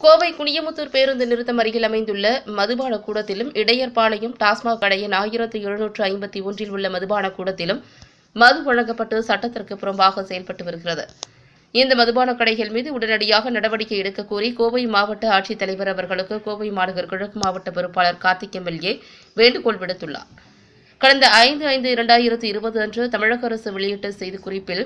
கோவை குனியமுத்தூர் பேருந்து நிறுத்தம் அருகில் அமைந்துள்ள மதுபான கூடத்திலும் இடையர்பாளையம் டாஸ்மாக் கடையின் ஆயிரத்து எழுநூற்று ஐம்பத்தி ஒன்றில் உள்ள மதுபான கூடத்திலும் மது வழங்கப்பட்டு சட்டத்திற்கு புறம்பாக செயல்பட்டு வருகிறது. இந்த மதுபான கடைகள் மீது உடனடியாக நடவடிக்கை எடுக்க கோரி கோவை மாவட்ட ஆட்சித்தலைவர் அவர்களுக்கு கோவை மாநகர் கிழக்கு மாவட்ட பொறுப்பாளர் கார்த்திக் எம்எல்ஏ வேண்டுகோள் விடுத்துள்ளார். கடந்த ஐந்து ஐந்து இரண்டாயிரத்து இருபது அன்று தமிழக அரசு வெளியிட்ட செய்திக்குறிப்பில்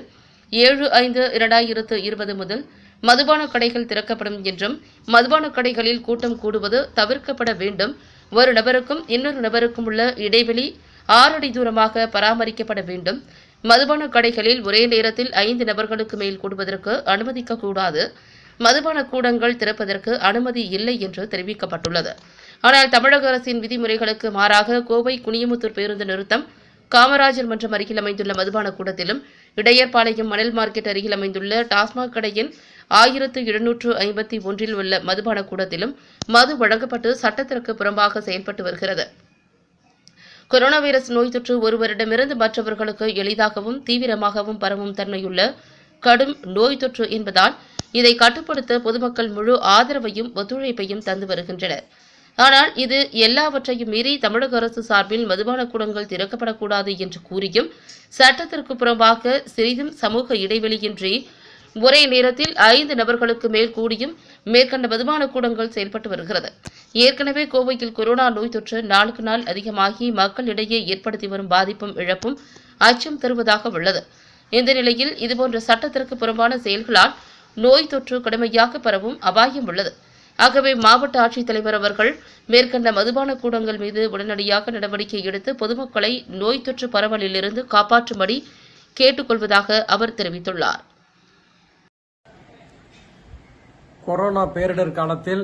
ஏழு ஐந்து இரண்டாயிரத்து இருபது முதல் மதுபான கடைகள் திறக்கப்படும் என்றும் மதுபான கடைகளில் கூட்டம் கூடுவது தவிர்க்கப்பட வேண்டும். ஒரு நபருக்கும் இன்னொரு நபருக்கும் உள்ள இடைவெளி ஆறு அடி தூரமாக பராமரிக்கப்பட வேண்டும். மதுபான கடைகளில் ஒரே நேரத்தில் ஐந்து நபர்களுக்கு மேல் கூடுவதற்கு அனுமதிக்க கூடாது. மதுபான கூடங்கள் திறப்பதற்கு அனுமதி இல்லை என்று தெரிவிக்கப்பட்டுள்ளது. ஆனால் தமிழக அரசின் விதிமுறைகளுக்கு மாறாக கோவை குனியமுத்தூர் பேருந்து நிறுத்தம் காமராஜர் மன்றம் அருகில் அமைந்துள்ள மதுபான கூடத்திலும் இடையர்பாளையம் மணல் மார்க்கெட் அருகில் அமைந்துள்ள டாஸ்மாக் கடையின் ஆயிரத்து எழுநூற்று ஐம்பத்தி ஒன்றில் உள்ள மதுபான கூடத்திலும் மது வழங்கப்பட்டு சட்டத்திற்கு புறம்பாக செயல்பட்டு வருகிறது. கொரோனா வைரஸ் நோய் தொற்று ஒருவரிடமிருந்து மற்றவர்களுக்கு எளிதாகவும் தீவிரமாகவும் பரவும் தன்மையுள்ள கடும் நோய் தொற்று என்பதால் இதை கட்டுப்படுத்த பொதுமக்கள் முழு ஆதரவையும் ஒத்துழைப்பையும் தந்து வருகின்றனர். ஆனால் இது எல்லாவற்றையும் மீறி தமிழக அரசு சார்பில் மதுபான கூடங்கள் திறக்கப்படக்கூடாது என்று கூறியும் சட்டத்திற்கு புறம்பாக சிறிதும் சமூக இடைவெளியின்றி ஒரே நேரத்தில் ஐந்து நபர்களுக்கு மேல் கூடியும் மேற்கண்ட மதுபான கூடங்கள் செயல்பட்டு வருகிறது. ஏற்கனவே கோவையில் கொரோனா நோய் தொற்று நாளுக்கு நாள் அதிகமாகி மக்களிடையே ஏற்படுத்தி வரும் பாதிப்பும் இழப்பும் அச்சம் தருவதாக உள்ளது. இந்த நிலையில் இதுபோன்ற சட்டத்திற்கு புறம்பான செயல்களால் நோய் தொற்று கடுமையாக பரவும் அபாயம் உள்ளது. ஆகவே மாவட்ட ஆட்சித்தலைவர் அவர்கள் மேற்கண்ட மதுபான கூடங்கள் மீது உடனடியாக நடவடிக்கை எடுத்து பொதுமக்களை நோய் தொற்று பரவலிலிருந்து காப்பாற்றும்படி கேட்டுக்கொள்வதாக அவர் தெரிவித்துள்ளார். கொரோனா பேரிடர் காலத்தில்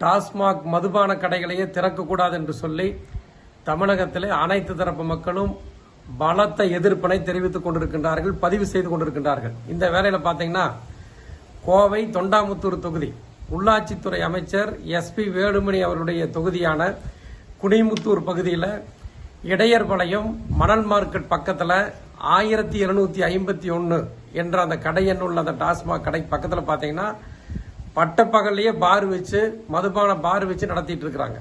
டாஸ்மாக் மதுபான கடைகளையே திறக்கக்கூடாது என்று சொல்லி தமிழகத்திலே அனைத்து தரப்பு மக்களும் பலத்த எதிர்ப்பினை தெரிவித்துக் கொண்டிருக்கின்றார்கள் பதிவு செய்து கொண்டிருக்கின்றார்கள். இந்த வேலையில் பார்த்தீங்கன்னா கோவை தொண்டாமுத்தூர் தொகுதி உள்ளாட்சித்துறை அமைச்சர் எஸ்பி வேலுமணி அவருடைய தொகுதியான குனிமுத்தூர் பகுதியில் இடையர்பாளையம் மணல் மார்க்கெட் பக்கத்தில் ஆயிரத்தி எழுநூற்றி ஐம்பத்தி ஒன்று என்ற அந்த கடை உள்ள அந்த டாஸ்மாக் கடை பக்கத்தில் பார்த்தீங்கன்னா பட்டப்பகல்லையே பார் வச்சு மதுபான பார் வச்சு நடத்திட்டு இருக்கிறாங்க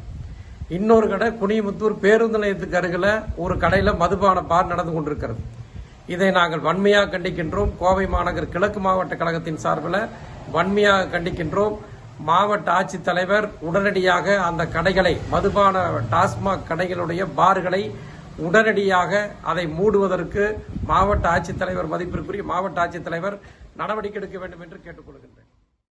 இன்னொரு கடை குனிமுத்தூர் பேருந்து நிலையத்துக்கு அருகில் ஒரு கடையில் மதுபான பார் நடந்து கொண்டிருக்கிறது. இதை நாங்கள் வன்மையாக கண்டிக்கின்றோம். கோவை மாநகர் கிழக்கு மாவட்ட கழகத்தின் சார்பில் வன்மையாக கண்டிக்கின்றோம். மாவட்ட ஆட்சித்தலைவர் உடனடியாக அந்த கடைகளை மதுபான டாஸ்மாக் கடைகளுடைய பார்களை உடனடியாக அதை மூடுவதற்கு மாவட்ட ஆட்சித்தலைவர் மதிப்பிற்குரிய மாவட்ட ஆட்சித்தலைவர் நடவடிக்கை எடுக்க வேண்டும் என்று கேட்டுக்கொள்கின்றேன்